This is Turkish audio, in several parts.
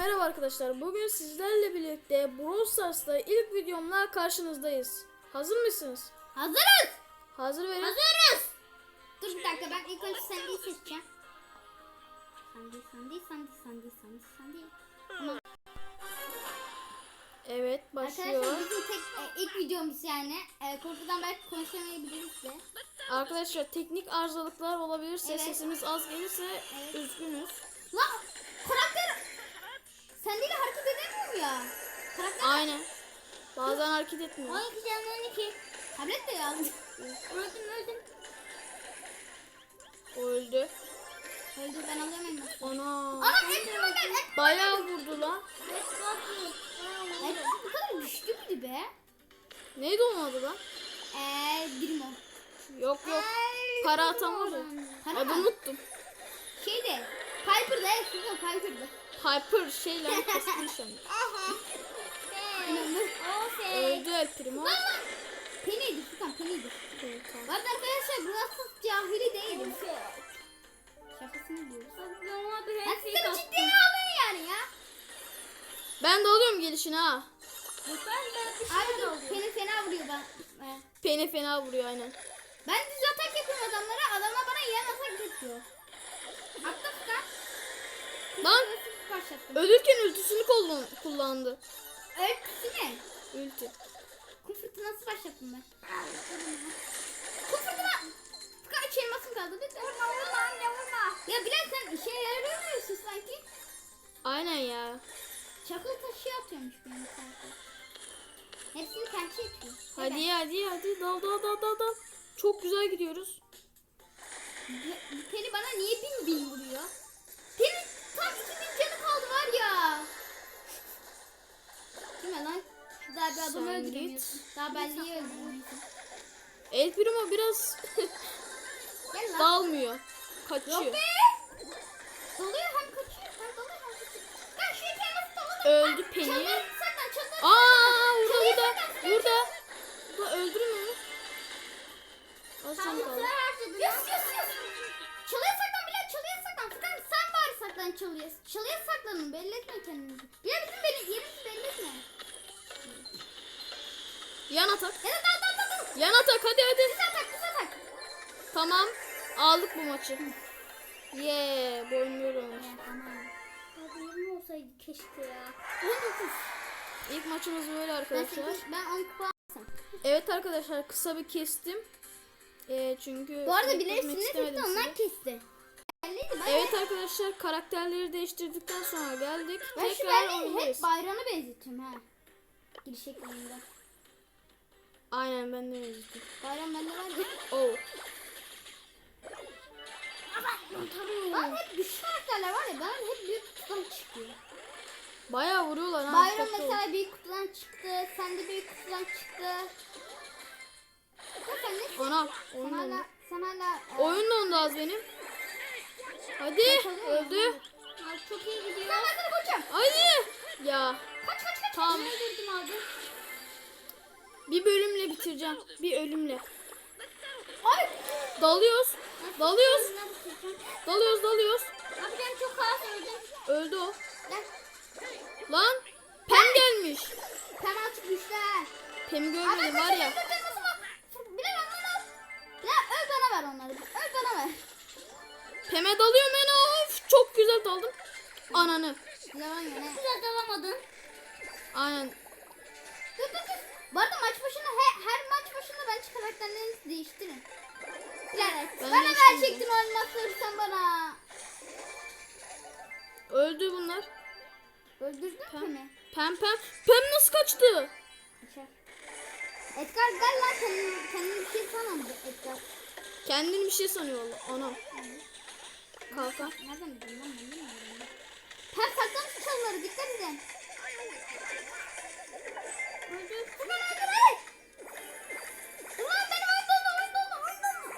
merhaba arkadaşlar. Bugün sizlerle birlikte Brawl Stars'ta ilk videomla karşınızdayız. Hazır mısınız? Hazırız. Hazır verin. Hazırız. Dur bir dakika ben ilk önce Sandy'yi seçeceğim. Sandy, Sandy, Sandy, Sandy, Sandy, Sandy. Tamam. Evet başlıyor. Arkadaşlar bizim tek e, ilk videomuz yani. E, korkudan belki konuşamayabiliriz de. Arkadaşlar teknik arızalıklar olabilirse Evet. sesimiz az gelirse Evet. üzgünüz. Lan karakter Sandy ile hareket edemiyorum ya. Karakter Aynen. Bazen hareket etmiyor. 12 canlı 12. Tablet de yazdı. öldüm öldüm. O öldü. Öldü ben alıyorum elması. Ana. Edgar'a gel. Edgar. Bayağı vurdu lan. Edgar bu kadar güçlü müydü be? Neydi onun adı lan? Eee Dirmo. Yok yok. Para atan var ya. Para Adını mı? unuttum. Şeyde. Piper'da evet Piper'da. Hyper şey lan. Keskin İnanılmaz. Öldü El Primo. Peniydi Furkan peniydi. Evet, tamam. Bak arkadaşlar burası cahili değilim. Şakasını diyoruz. Ben sizleri ciddiye alın yani ya. Ben de alıyorum gelişine ha. Abi dur Penny fena vuruyor ben. Ben- Peni fena vuruyor aynen. Ben düz atak yapıyorum adamlara. Adamlar bana yan atak yapıyor. Attım Furkan. Lan Nasıl başlattım? ölürken ultisini kullan- kullandı. Öyküsü ne? Ulti. Kum fırtınası başlattım ben. Kum fırtına! Üç elmasım kaldı. Lütfen vurma vurma anne vurma. Ya Bilal sen işe yaramıyorsun sanki. Aynen ya. Çakıl taşı atıyormuş benim karakter. Hepsini kendi yapıyor. Hadi hadi hadi dal dal dal dal dal. Çok güzel gidiyoruz. Peri bana niye bin bin vuruyor? Peri tam 2000 canı kaldı var ya. Mi lan? Daha bir adamı Sen öldüremiyorsun. Daha belliyi öldüremiyorsun. El Primo biraz Gel lan. dalmıyor. Kaçıyor. Yok be. Dalıyor hem kaçıyor hem dalıyor hem kaçıyor. Ben şu iki elması dalamıyorum. Öldü Penny. Çalın saklan çalın. Aa burada Çalıyor burada. Burada. Onu. Az kaldı. Çalıya. Saklanın belli etme kendinizi. Bilal bizim beni yerimizi belli etme. Yan atak. Ya dal dal dal dal. Yan atak hadi hadi. Biz atak biz atak. Tamam. Aldık bu maçı. Yeah, boynluyor olmuş. Tamam. Abi 20 olsaydı keşke ya. 19. İlk maçımız böyle Ben, arkadaşlar. sekiz- ben 10 kupa. Evet arkadaşlar kısa bir kestim. Ee, çünkü Bu arada tuttu onlar sizi. kesti. Evet arkadaşlar karakterleri değiştirdikten sonra geldik. Ben şu Tekrar oynayacağız. hep bayrağına benzetiyorum ha. Giriş ekranında. Aynen ben de yazdım. Bayram bende var ya. Oh. Bana hep güçlü karakterler var ya ben hep büyük kutudan çıkıyor. Bayağı vuruyorlar ha. Bayram dikkatli ol. mesela büyük kutudan çıktı. Sen de büyük kutudan çıktı. Ya sen ne? Ona. Sen Oyun hala, sen hala... e, Oyun dondu az benim. Hadi. Öldü. Ay, çok iyi gidiyor. Ben sana koşacağım. Hadi. Ya. Kaç kaç kaç. Tamam. Öldürdüm abi? Bir bölümle bitireceğim. Bir ölümle. Ay. Dalıyoruz. Dalıyoruz. Dalıyoruz dalıyoruz. Abi ben çok az öldüm. Öldü o. Gel. Lan. Pem gelmiş. Penaltı güçlü ha. Pem'i Abi görmedim var ya. Bilal onları al. Bilal öl bana ver onları. Öl bana ver. Pem'e dalıyorum ben of. Çok güzel daldım. Ananı. Yalan yine. Güzel dalamadın. Aynen. Dur dur dur. Bu arada maç başında he, her maç başında bence karakterlerinizi değiştirin. Bilal Ben bana verecektin o elmasları sen bana. Öldü bunlar. Öldürdün Pem. mü? Pem pem. Pem nasıl kaçtı? Edgar gel lan kendini, kendini bir şey sanmadı Edgar. Kendini bir şey sanıyor valla. Anam. Kalkan. Nereden bildin lan ben bilmiyorum. Pem saklamış çalıları dikkat edin. Ulan benim oyun doldu oyun doldu oyun doldu.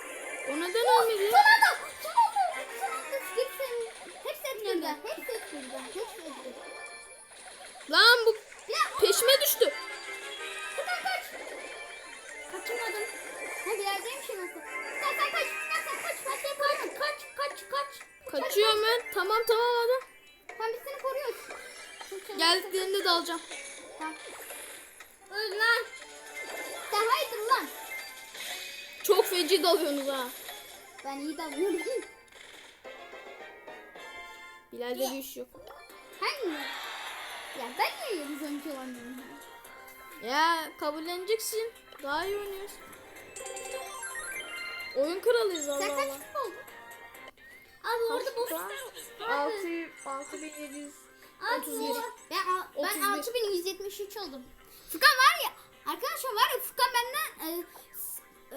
O neden ölmedi? Son anda. Son anda. Son anda. Hepsi. Hepsi. Hepsi etkildi. Hepsi etkildi. Lan bu Öl lan. Sen hayırdır lan? Çok feci dalıyorsunuz ha. Ben iyi davranıyorum. Bilal'de bir iş yok. Hangi? Ya ben niye yıldız oyuncu olamıyorum? ya? Kabulleneceksin. Daha iyi oynuyoruz. Oyun kralıyız Allah Sen kaç Allah. kupa oldun? Abi orada boş. 6 6700 Abi 31. bu- Ben, al- ben 31. 6173 oldum. Furkan var ya. Arkadaşlar var ya Furkan benden e,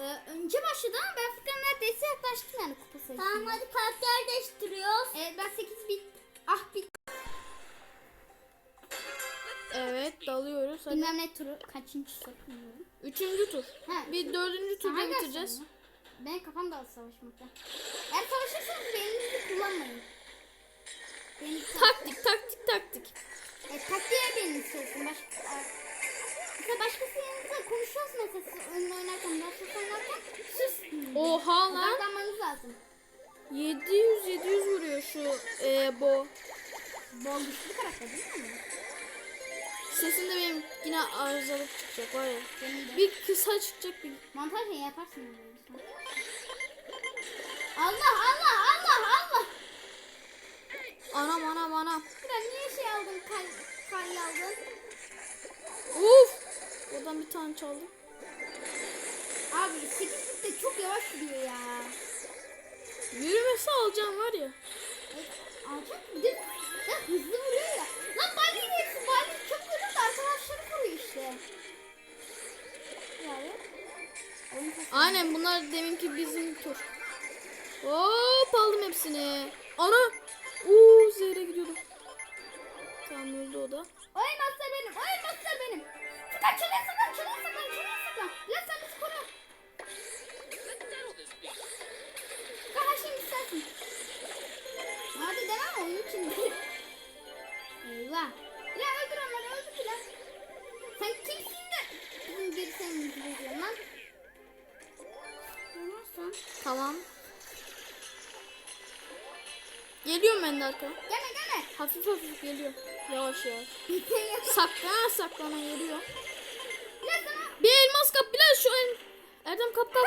e, önce başladı ama ben Furkan neredeyse yaklaştım yani kupa sayısında. Tamam hadi karakter değiştiriyoruz. Evet ben 8 bit. Ah bit. Evet dalıyoruz. Hadi. Bilmem ne turu kaçıncı tur bilmiyorum. Üçüncü tur. Ha, Bir dördüncü turda Hangi bitireceğiz. aslında? Benim kafam da savaşmakta. Eğer savaşırsanız beyninizi kullanmayın. Benim Taktik taktik taktik. Konuşuyoruz mesela siz oyun oynarken, başkası oynarken sus. Oha lan. Odaklanmanız lazım. 700 700 vuruyor şu e, bo. Bol güçlü karakter değil mi? Sesinde benim yine arızalık çıkacak var ya. De. Bir kısa çıkacak bir. Montaj şey yaparsın. yani. Allah Allah Allah Allah. Anam anam anam. Kral niye şey aldın? Kal, kal aldın. Uf. Oradan bir tane çaldım. Abi 8 de çok yavaş gidiyor ya. Yürümesi alacağım var ya. Alacak bir de ya hızlı vuruyor ya. Lan Bali hepsi Bali çok vuruyor da arkadaşları vuruyor işte. Yani. Aynen bunlar deminki bizim tur. Hop aldım hepsini. Ana. Uuu zehre gidiyordum. Tamam öldü o da. O elmaslar benim, o elmaslar benim. Furkan çöle saklan, çöle saklan, çöle saklan. Lan sen bizi koru. Hadi demem oyun içinde. Eyvah. Ya öldür onları, öldür Bilal. Sen kimsin de bizim geri senin izleyeceğim lan. Olmazsan. Tamam. Geliyorum ben de arkana. Gelme gelme. Hafif hafif geliyorum. Yavaş yavaş. Saklana saklana geliyor. Bir elmas kap Bilal şu el. Erdem kap kap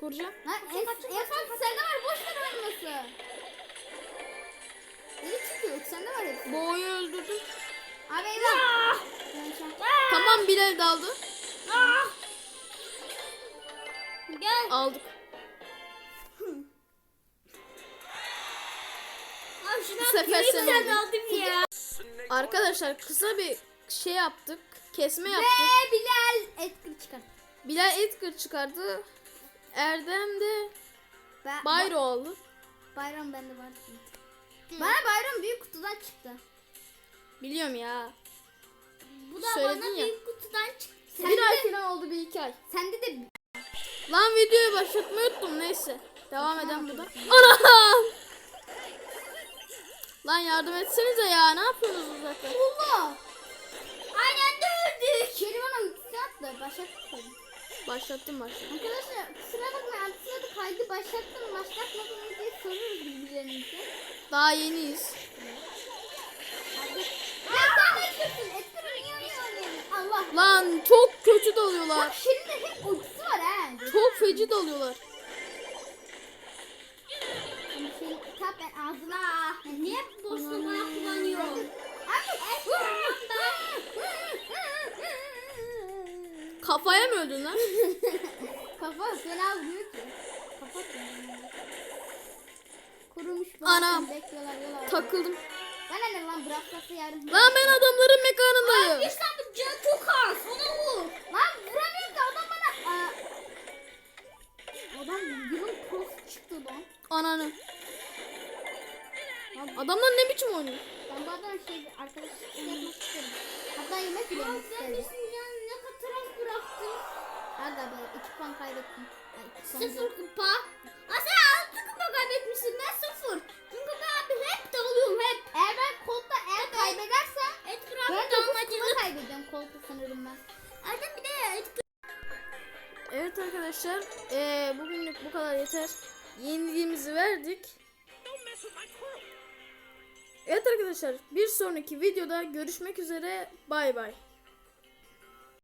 seni. Koruyacağım. Lan en, en fazla sende var boş ver oynaması. Ne çıkıyor? Sende var hepsi. Boğayı öldürdüm. Abi eyvah. Tamam Bilal daldı. Gel. Aldık. Abi şuna Bu sefer sen sen oldun. aldım ya. Arkadaşlar kısa bir şey yaptık. Kesme yaptık. Ve Bilal Edgar çıkar. Bilal Edgar çıkardı. Erdem de Ben, Bayro aldı. Bayram bende var. Bana Bayram büyük kutudan çıktı. Biliyorum ya. Bu da Söyledin bana ya. büyük kutudan çıktı. Sende bir de, ay falan oldu bir iki ay. sende de Lan videoyu başlatmayı unuttum neyse. Devam edelim buradan. Anam! Lan yardım etsenize ya. Ne yapıyorsunuz uzakta? Allah. Aynen dördük. Kerim bana ultisi attı. Başlattım. Başlattım başlattım. Arkadaşlar kusura bakmayın. Altısına da kaydı başlattım. Başlatmadım mı diye soruyoruz birbirlerimize. Daha yeniyiz. Allah. Lan çok kötü dalıyorlar. Bak de hep ultisi var ha. Çok feci dalıyorlar. Hani Şirin tap ben ağzına. Niye boşuna bana kullanıyor? Kafaya mı öldün lan? Kafa fena vuruyor ki. Kafa Kurumuş bu. Anam. Bekliyorlar yola. Takıldım. Bana ne lan bırakması yarın. Lan ben adamların mekanındayım. Bir sabit can çok az. Ona vur. Lan vuramıyorum da adam bana. Aa. Adam yılın prosu çıktı lan. Ananı. Adamlar ne biçim oynuyor? Ben bu adamın şey arkadaş yapmak isterim. Hatta yemek bile yemek isterim. Hadi be iki puan kaybettim. Ay, iki Sıfır kupa. Aa sen altı kupa kaybetmişsin. Ben sıfır. Çünkü ben abi hep dağılıyorum hep. Eğer ben kolda eğer kaybedersem ben abi 9 dalmacılık. kupa kaybediyorum kolda sanırım ben. Erdem bir de. Evet arkadaşlar. eee, bugünlük bu kadar yeter. Yeniliğimizi verdik. Evet arkadaşlar bir sonraki videoda görüşmek üzere. Bay bay.